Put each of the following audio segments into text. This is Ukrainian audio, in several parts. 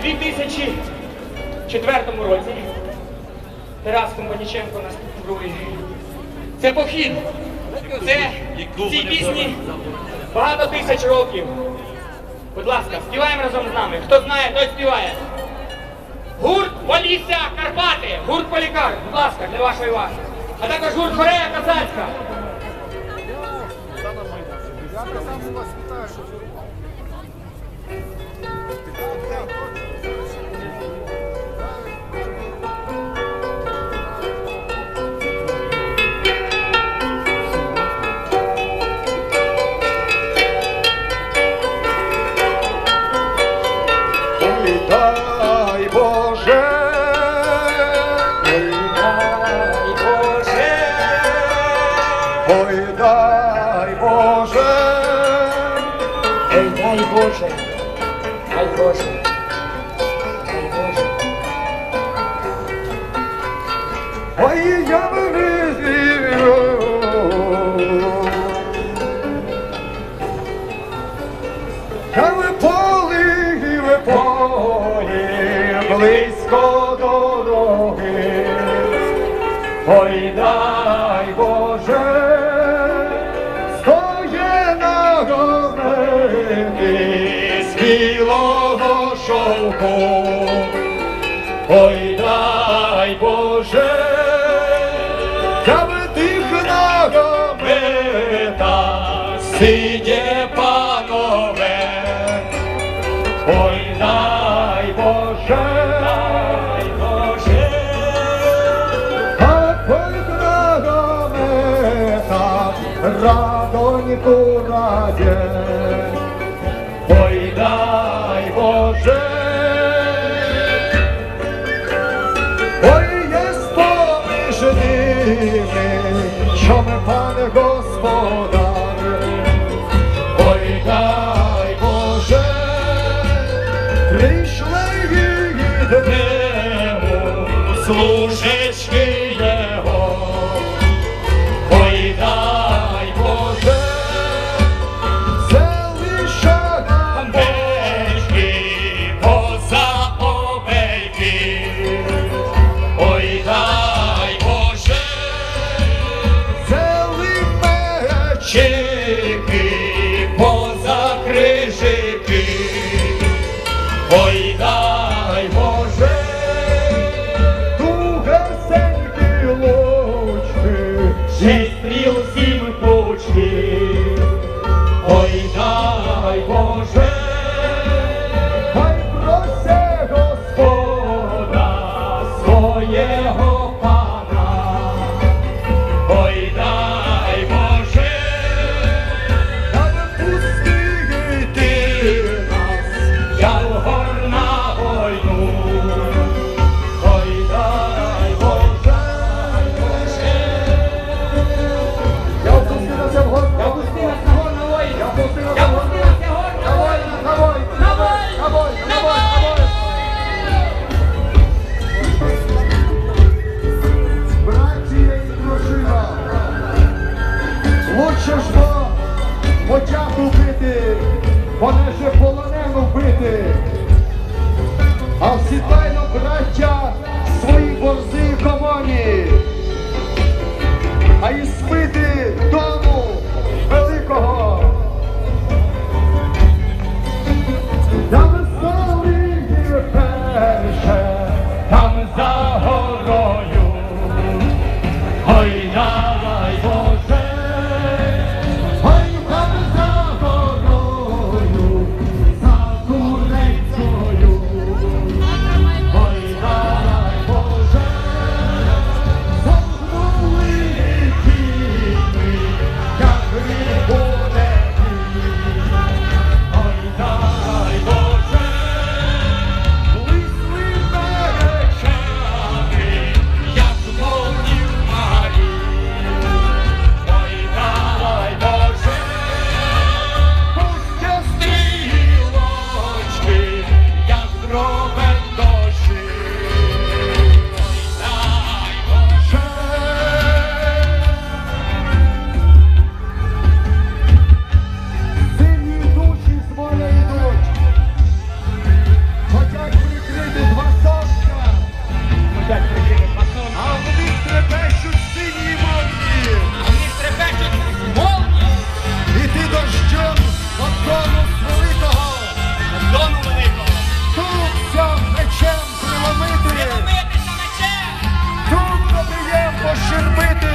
в 2004 році. Тарас Компаніченко нас другий. Це похід. Це в цій пісні багато тисяч років. Будь ласка, співаємо разом з нами. Хто знає, той співає. Гурт Полісся Карпати, гурт Полікар, будь ласка, для вашої уваги. А також гурт Корея Казацька. Я у вас вітаю. Ой, дай Боже, ой, дай Боже, дай Боже, дай Боже. ой, я не вірю. Та ви полі, ви полі, близько шовку. Ой, дай Боже, тих на гомета сидє панове. Ой, дай Боже, дай Боже, а гомета радоньку раді. Ой, дай Боже, пощербити!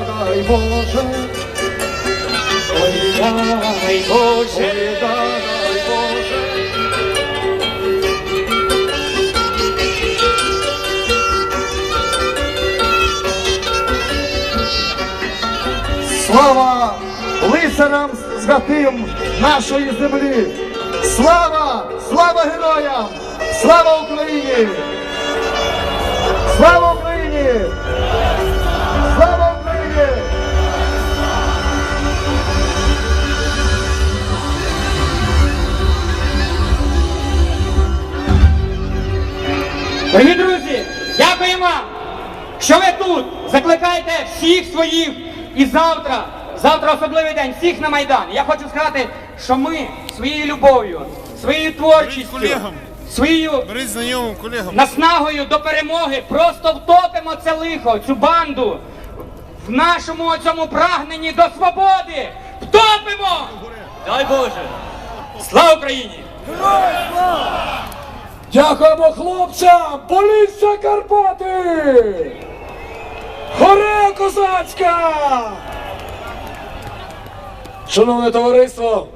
Дай Боже, ой, дай Боже, ой, дай Боже. Слава лицарам святим нашої землі! Слава! Слава героям! Слава Україні! Слава Дорогі друзі, дякуємо вам, що ви тут. Закликайте всіх своїх і завтра, завтра особливий день, всіх на Майдан. Я хочу сказати, що ми своєю любов'ю, своєю творчістю, колегам. своєю знайомим колегам. наснагою до перемоги просто втопимо це лихо, цю банду в нашому цьому прагненні до свободи. Втопимо! Дай Боже! Слава Україні! Дякуємо хлопцям! Поліція Карпати! Горея козацька! Шановне товариство,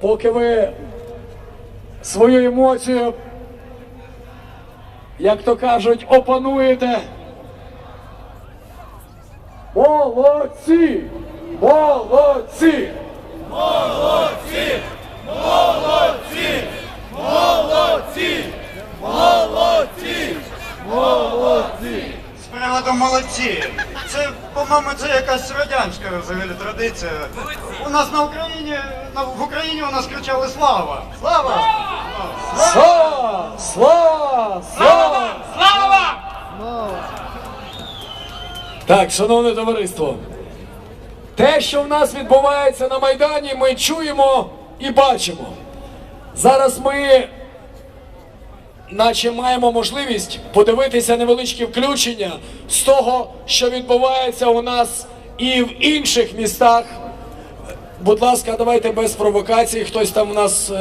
поки ви свою емоцію, як то кажуть, опануєте. Молодці! Молодці! З молодці. Це, по-моєму, це якась радянська взагалі традиція. У нас на Україні, на, в Україні у нас кричали слава! Слава! Слава! Слава! Слава! Слава! Так, шановне товариство, те, що в нас відбувається на Майдані, ми чуємо і бачимо. Зараз ми, наче маємо можливість подивитися невеличкі включення з того, що відбувається у нас і в інших містах. Будь ласка, давайте без провокацій, хтось там у нас. е,